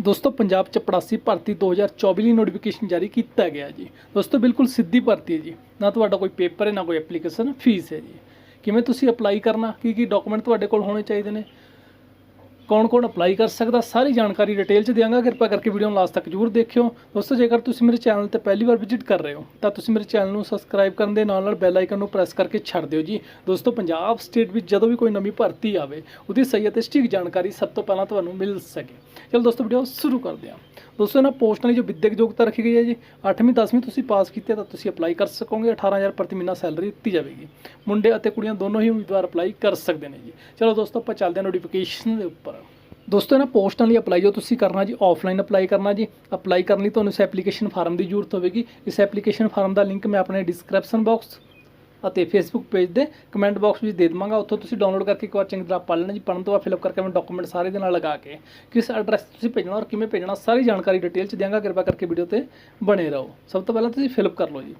ਦੋਸਤੋ, ਪੰਜਾਬ ਚ ਪੜਾਸੀ ਭਰਤੀ 2024 ਲਈ ਨੋਟੀਫਿਕੇਸ਼ਨ ਜਾਰੀ ਕੀਤਾ ਗਿਆ ਜੀ। ਦੋਸਤੋ, ਬਿਲਕੁਲ ਸਿੱਧੀ ਭਰਤੀ ਹੈ ਜੀ। ਨਾ ਤੁਹਾਡਾ ਕੋਈ ਪੇਪਰ ਹੈ, ਨਾ ਕੋਈ ਐਪਲੀਕੇਸ਼ਨ ਫੀਸ ਹੈ ਜੀ। ਕਿਵੇਂ ਤੁਸੀਂ ਅਪਲਾਈ ਕਰਨਾ? ਕੀ ਕੀ ਡਾਕੂਮੈਂਟ ਤੁਹਾਡੇ ਕੋਲ ਹੋਣੇ ਚਾਹੀਦੇ ਨੇ? ਕੌਣ ਕੌਣ ਅਪਲਾਈ ਕਰ ਸਕਦਾ, ਸਾਰੀ ਜਾਣਕਾਰੀ ਡਿਟੇਲ ਚ ਦਿਆਂਗਾ। ਕਿਰਪਾ ਕਰਕੇ ਵੀਡੀਓ ਨੂੰ ਲਾਸਟ ਤੱਕ ਜਰੂਰ ਦੇਖਿਓ। ਦੋਸਤੋ, ਜੇਕਰ ਤੁਸੀਂ ਮੇਰੇ ਚੈਨਲ ਤੇ ਪਹਿਲੀ ਵਾਰ ਵਿਜ਼ਿਟ ਕਰ ਰਹੇ ਹੋ, ਤਾਂ ਤੁਸੀਂ ਮੇਰੇ ਚੈਨਲ ਨੂੰ ਸਬਸਕ੍ਰਾਈਬ ਕਰਨ ਦੇ ਨਾਲ ਨਾਲ ਬੈਲ ਆਈਕਨ ਨੂੰ ਪ੍ਰੈਸ ਕਰਕੇ ਛੱਡ ਦਿਓ ਜੀ। ਦੋਸਤੋ, ਪੰਜਾਬ ਸਟੇਟ ਵਿੱਚ ਜਦੋਂ ਵੀ ਕੋਈ ਨਵੀਂ ਭਰਤੀ ਆਵੇ, ਉਹਦੀ ਸਹੀ ਅਤੇ ਸਟੀਕ ਜਾਣਕਾਰੀ ਸਭ ਤੋਂ ਪਹਿਲਾਂ ਤੁਹਾਨੂੰ ਮਿਲ ਸਕੇ। ਚਲੋ ਦੋਸਤੋ ਵੀਡੀਓ ਸ਼ੁਰੂ ਕਰਦੇ ਹਾਂ। ਦੋਸਤੋ ਇਹਨਾਂ ਪੋਸਟਾਂ ਲਈ ਜੋ ਵਿਦਿਅਕ ਯੋਗਤਾ ਰੱਖੀ ਗਈ ਹੈ ਜੀ 8ਵੀਂ 10ਵੀਂ ਤੁਸੀਂ ਪਾਸ ਕੀਤੀ ਹੈ ਤਾਂ ਤੁਸੀਂ ਅਪਲਾਈ ਕਰ ਸਕੋਗੇ 18000 ਪ੍ਰਤੀ ਮਹੀਨਾ ਸੈਲਰੀ ਦਿੱਤੀ ਜਾਵੇਗੀ। ਮੁੰਡੇ ਅਤੇ ਕੁੜੀਆਂ ਦੋਨੋਂ ਹੀ ਉਮੀਦਵਾਰ ਅਪਲਾਈ ਕਰ ਸਕਦੇ ਨੇ ਜੀ। ਚਲੋ ਦੋਸਤੋ, ਆਪਾਂ ਚੱਲਦੇ ਹਾਂ ਨੋਟੀਫਿਕੇਸ਼ਨ ਦੇ ਉੱਪਰ। ਦੋਸਤੋ ਇਹਨਾਂ ਪੋਸਟਾਂ ਲਈ ਅਪਲਾਈ ਜੋ ਤੁਸੀਂ ਕਰਨਾ ਜੀ ਆਫਲਾਈਨ ਅਪਲਾਈ ਕਰਨਾ ਜੀ ਅਪਲਾਈ ਕਰਨ ਲਈ ਤੁਹਾਨੂੰ ਇਸ ਐਪਲੀਕੇਸ਼ਨ ਫਾਰਮ ਦੀ ਜ਼ਰੂਰਤ ਹੋਵੇਗੀ। ਇਸ ਐਪਲੀਕੇਸ਼ਨ ਫਾਰਮ ਦਾ ਲਿੰਕ ਮੈਂ ਆਪਣੇ ਡਿਸਕ੍ਰਿਪਸ਼ਨ ਬਾਕਸ ਅਤੇ ਫੇਸਬੁੱਕ ਪੇਜ ਦੇ ਕਮੈਂਟ ਬਾਕਸ ਵਿੱਚ ਦੇ ਦੇਵਾਂਗਾ। ਉੱਥੋਂ ਤੁਸੀਂ ਡਾਊਨਲੋਡ ਕਰਕੇ ਇੱਕ ਵਾਰ ਚੰਗੀ ਤਰ੍ਹਾਂ ਪੜ੍ਹ ਲੈਣਾ ਜੀ। ਪੜ੍ਹਨ ਤੋਂ ਬਾਅਦ ਫਿਲਅਪ ਕਰਕੇ ਮੈਂ ਡਾਕੂਮੈਂਟ ਸਾਰੇ ਦੇ ਨਾਲ ਲਗਾ ਕੇ ਕਿਸ ਐਡਰੈਸ ਤੁਸੀਂ ਭੇਜਣਾ ਔਰ ਕਿਵੇਂ ਭੇਜਣਾ, ਸਾਰੀ ਜਾਣਕਾਰੀ ਡਿਟੇਲ ਚ ਦਿਆਂਗਾ। ਕਿਰਪਾ ਕਰਕੇ ਵੀਡੀਓ ਤੇ ਬਣੇ ਰਹੋ। ਸਭ ਤੋਂ ਪਹਿਲਾਂ ਤੁਸੀਂ ਫਿਲਅਪ ਕਰ ਲਓ ਜੀ।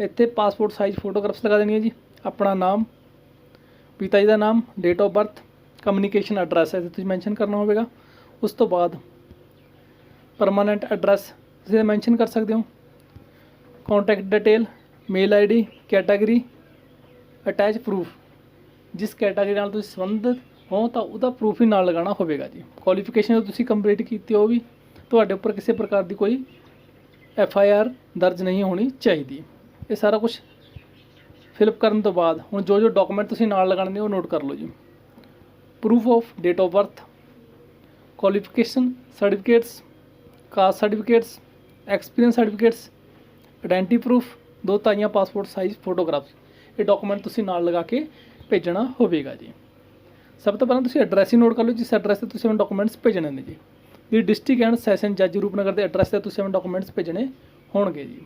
ਇੱਥੇ ਪਾਸਪੋਰਟ ਸਾਈਜ਼ ਫੋਟੋਗ੍ਰਾਫਸ ਲਗਾ ਦੇਣੀ ਹੈ ਜੀ। ਆਪਣਾ ਨਾਮ, ਪਿਤਾ ਜੀ ਦਾ ਨਾਮ date of birth communication address ਹੈ, ਤੁਸੀਂ ਮੈਂਸ਼ਨ ਕਰਨਾ ਹੋਵੇਗਾ। ਉਸ ਤੋਂ ਬਾਅਦ ਪਰਮਾਨੈਂਟ ਐਡਰੈਸ ਤੁਸੀਂ ਮੈਂਸ਼ਨ ਕਰ ਸਕਦੇ ਹੋ। Contact detail mail ID category attach proof ਜਿਸ ਕੈਟਾਗਰੀ ਨਾਲ ਤੁਸੀਂ ਸੰਬੰਧਿਤ ਹੋ, ਤਾਂ ਉਹਦਾ ਪ੍ਰੂਫ ਹੀ ਨਾਲ ਲਗਾਉਣਾ ਹੋਵੇਗਾ ਜੀ। ਕੁਆਲੀਫਿਕੇਸ਼ਨ ਜੋ ਤੁਸੀਂ ਕੰਪਲੀਟ ਕੀਤੀ ਉਹ ਵੀ ਤੁਹਾਡੇ ਉੱਪਰ ਕਿਸੇ ਪ੍ਰਕਾਰ ਦੀ ਕੋਈ ਐਫ ਆਈ ਆਰ ਦਰਜ ਨਹੀਂ ਹੋਣੀ ਚਾਹੀਦੀ। ਇਹ ਸਾਰਾ ਕੁਝ ਫਿਲਅਪ ਕਰਨ ਤੋਂ ਬਾਅਦ ਹੁਣ ਜੋ ਜੋ ਡਾਕੂਮੈਂਟ ਤੁਸੀਂ ਨਾਲ ਲਗਾਉਣੇ ਨੇ, ਉਹ ਨੋਟ ਕਰ ਲਓ ਜੀ। Proof of date of birth qualification certificates caste certificates experience certificates identity proof ਦੋ ਤਾਈਆਂ ਪਾਸਪੋਰਟ ਸਾਈਜ਼ ਫੋਟੋਗ੍ਰਾਫਸ ਇਹ ਡਾਕੂਮੈਂਟ ਤੁਸੀਂ ਨਾਲ ਲਗਾ ਕੇ ਭੇਜਣਾ ਹੋਵੇਗਾ ਜੀ। ਸਭ ਤੋਂ ਪਹਿਲਾਂ ਤੁਸੀਂ ਐਡਰੈਸ ਹੀ ਨੋਟ ਕਰ ਲਓ, ਜਿਸ ਐਡਰੈਸ ਤੇ ਤੁਸੀਂ ਆਪਣੇ ਡਾਕੂਮੈਂਟਸ ਭੇਜਣੇ ਨੇ ਜੀ। ਦੀ ਡਿਸਟ੍ਰਿਕਟ ਐਂਡ ਸੈਸ਼ਨ ਜੱਜ ਰੂਪਨਗਰ ਦੇ ਐਡਰੈਸ ਤੇ ਤੁਸੀਂ ਆਪਣੇ ਡਾਕੂਮੈਂਟਸ ਭੇਜਣੇ ਹੋਣਗੇ ਜੀ।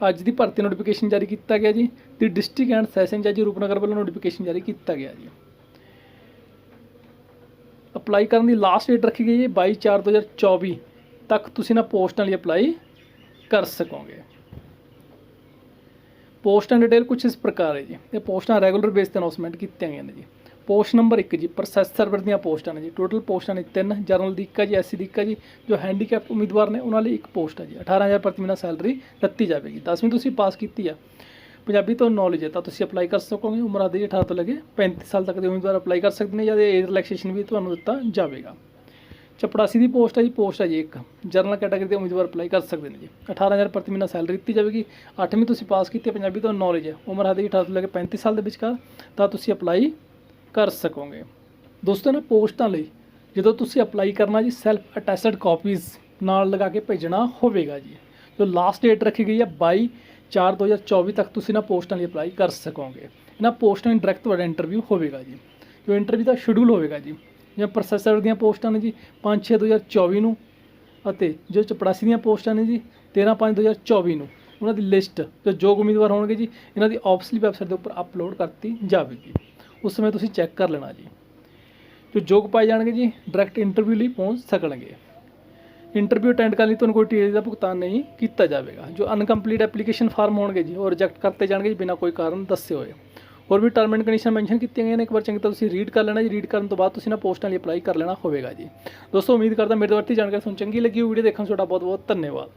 ਅੱਜ ਦੀ ਭਰਤੀ ਨੋਟੀਫਿਕੇਸ਼ਨ ਜਾਰੀ ਕੀਤਾ ਗਿਆ ਜੀ। ਦੀ ਡਿਸਟ੍ਰਿਕਟ ਐਂਡ ਸੈਸ਼ਨ ਜੱਜ ਰੂਪਨਗਰ ਵੱਲੋਂ ਨੋਟੀਫਿਕੇਸ਼ਨ ਜਾਰੀ ਕੀਤਾ ਗਿਆ ਜੀ। ਅਪਲਾਈ ਕਰਨ ਦੀ ਲਾਸਟ ਡੇਟ ਰੱਖੀ ਗਈ ਹੈ 22/4/2024 ਤੱਕ ਤੁਸੀਂ ਨਾ ਪੋਸਟਾਂ ਲਈ ਅਪਲਾਈ ਕਰ ਸਕੋਗੇ। ਪੋਸਟਾਂ ਡਿਟੇਲ ਕੁਝ ਇਸ ਪ੍ਰਕਾਰ ਹੈ ਜੀ। ਇਹ ਪੋਸਟਾਂ ਰੈਗੂਲਰ ਬੇਸ ਤੇ ਅਨਾਉਂਸਮੈਂਟ ਕੀਤੀਆਂ ਗਈਆਂ ਨੇ ਜੀ। ਪੋਸਟ ਨੰਬਰ 1 ਜੀ, ਪ੍ਰੋਸੈਸ ਸਰਵਰ ਦੀਆਂ ਪੋਸਟਾਂ ਨੇ ਜੀ। ਟੋਟਲ ਪੋਸਟਾਂ ਨੇ ਤਿੰਨ ਜਰਨਲ ਦੀ ਇੱਕ ਜੀ, ਐਸਸੀ ਦੀ ਇੱਕ ਜੀ, ਜੋ ਹੈਂਡੀਕੈਪਟ ਉਮੀਦਵਾਰ ਨੇ, ਉਹਨਾਂ ਲਈ ਇੱਕ ਪੋਸਟ ਹੈ ਜੀ। 18000 ਪ੍ਰਤੀ ਮਹੀਨਾ ਸੈਲਰੀ ਦਿੱਤੀ ਜਾਵੇਗੀ। 10ਵੀਂ ਤੁਸੀਂ ਪਾਸ ਕੀਤੀ ਆ। ਪੰਜਾਬੀ ਤੋਂ ਨੌਲੇਜ ਹੈ ਤਾਂ ਤੁਸੀਂ ਅਪਲਾਈ ਕਰ ਸਕੋਗੇ। ਉਮਰ ਆਦੀ 18 ਤੋਂ ਲੈ ਕੇ 35 ਸਾਲ ਤੱਕ ਦੇ ਉਮੀਦਵਾਰ ਅਪਲਾਈ ਕਰ ਸਕਦੇ ਨੇ ਜਾਂ ਏਜ ਰਿਲੈਕਸੇਸ਼ਨ ਵੀ ਤੁਹਾਨੂੰ ਦਿੱਤਾ ਜਾਵੇਗਾ। ਚਪੜਾਸੀ ਦੀ ਪੋਸਟ ਹੈ ਜੀ, ਪੋਸਟ ਹੈ ਜੀ ਇੱਕ। ਜਨਰਲ ਕੈਟਾਗਰੀ ਦੇ ਉਮੀਦਵਾਰ ਅਪਲਾਈ ਕਰ ਸਕਦੇ ਨੇ ਜੀ। 18000 ਪ੍ਰਤੀ ਮਹੀਨਾ ਸੈਲਰੀ ਦਿੱਤੀ ਜਾਵੇਗੀ। 8ਵੀਂ ਤੁਸੀਂ ਪਾਸ ਕੀਤੀ ਪੰਜਾਬੀ ਤੋਂ ਨੌਲੇਜ ਹੈ। ਉਮਰ ਆਦੀ 18 ਤੋਂ ਲੈ ਕੇ 35 ਸਾਲ ਦੇ ਵਿਚਕਾਰ, ਤਾਂ ਤੁਸੀਂ ਅਪਲਾਈ ਕਰ ਸਕੋਗੇ। ਦੋਸਤੋ ਨਾ ਪੋਸਟਾਂ ਲਈ ਜਦੋਂ ਤੁਸੀਂ ਅਪਲਾਈ ਕਰਨਾ ਜੀ ਸੈਲਫ ਅਟੈਸਟਡ ਕਾਪੀਜ਼ ਨਾਲ ਲਗਾ ਕੇ ਭੇਜਣਾ ਹੋਵੇਗਾ ਜੀ। ਜੋ ਲਾਸਟ ਡੇਟ ਰੱਖੀ ਗਈ ਹੈ 22 4 2024 ਤੱਕ ਤੁਸੀਂ ਨਾ ਪੋਸਟਾਂ ਲਈ ਅਪਲਾਈ ਕਰ ਸਕੋਗੇ। ਇਹਨਾਂ ਪੋਸਟਾਂ ਲਈ ਡਾਇਰੈਕਟ ਤੁਹਾਡਾ ਇੰਟਰਵਿਊ ਹੋਵੇਗਾ ਜੀ। ਜੋ ਇੰਟਰਵਿਊ ਦਾ ਸ਼ਡਿਊਲ ਹੋਵੇਗਾ ਜੀ। ਜਾਂ ਪ੍ਰੋਸੈਸਰ ਦੀਆਂ ਪੋਸਟਾਂ ਨੇ ਜੀ 5 6 2024 ਨੂੰ ਅਤੇ ਜੋ ਚਪੜਾਸੀ ਦੀਆਂ ਪੋਸਟਾਂ ਨੇ ਜੀ 13 5 2024 ਨੂੰ। ਉਹਨਾਂ ਦੀ ਲਿਸਟ, ਜੋ ਯੋਗ ਉਮੀਦਵਾਰ ਹੋਣਗੇ ਜੀ, ਇਹਨਾਂ ਦੀ ਆਫਿਸਲੀ ਵੈਬਸਾਈਟ ਦੇ ਉੱਪਰ ਅਪਲੋਡ ਕਰਤੀ ਜਾਵੇਗੀ। ਉਸ ਸਮੇਂ ਤੁਸੀਂ ਚੈੱਕ ਕਰ ਲੈਣਾ ਜੀ। ਜੋ ਯੋਗ ਪਾਏ ਜਾਣਗੇ ਜੀ ਡਾਇਰੈਕਟ ਇੰਟਰਵਿਊ ਲਈ ਪਹੁੰਚ ਸਕਣਗੇ। ਇੰਟਰਵਿਊ ਅਟੈਂਡ ਕਰਨ ਲਈ ਤੁਹਾਨੂੰ ਕੋਈ ਟੀਏ ਦਾ ਭੁਗਤਾਨ ਨਹੀਂ ਕੀਤਾ ਜਾਵੇਗਾ। ਜੋ ਅਨਕੰਪਲੀਟ ਐਪਲੀਕੇਸ਼ਨ ਫਾਰਮ ਹੋਣਗੇ ਜੀ, ਉਹ ਰਿਜੈਕਟ ਕਰਤੇ ਜਾਣਗੇ ਜੀ, ਬਿਨਾਂ ਕੋਈ ਕਾਰਨ ਦੱਸੇ ਹੋਏ। ਹੋਰ ਵੀ ਟਰਮ ਐਂਡ ਕੰਡੀਸ਼ਨ ਮੈਂਸ਼ਨ ਕੀਤੀਆਂ ਗਈਆਂ ਨੇ, ਇੱਕ ਵਾਰ ਚੰਗੀ ਤਰ੍ਹਾਂ ਤੁਸੀਂ ਰੀਡ ਕਰ ਲੈਣਾ ਜੀ ਰੀਡ ਕਰਨ ਤੋਂ ਬਾਅਦ ਤੁਸੀਂ ਨਾ ਪੋਸਟਾਂ ਲਈ ਅਪਲਾਈ ਕਰ ਲੈਣਾ ਹੋਵੇਗਾ ਜੀ। ਦੋਸਤੋ, ਉਮੀਦ ਕਰਦਾ ਮੇਰੇ ਤੋਂ ਵਰਤੀ ਜਾਣਕਾਰੀ ਤੁਹਾਨੂੰ ਚੰਗੀ ਲੱਗੀ ਹੋ ਵੀਡੀਓ ਦੇਖਣ ਤੁਹਾਡਾ ਬਹੁਤ ਬਹੁਤ ਧੰਨਵਾਦ।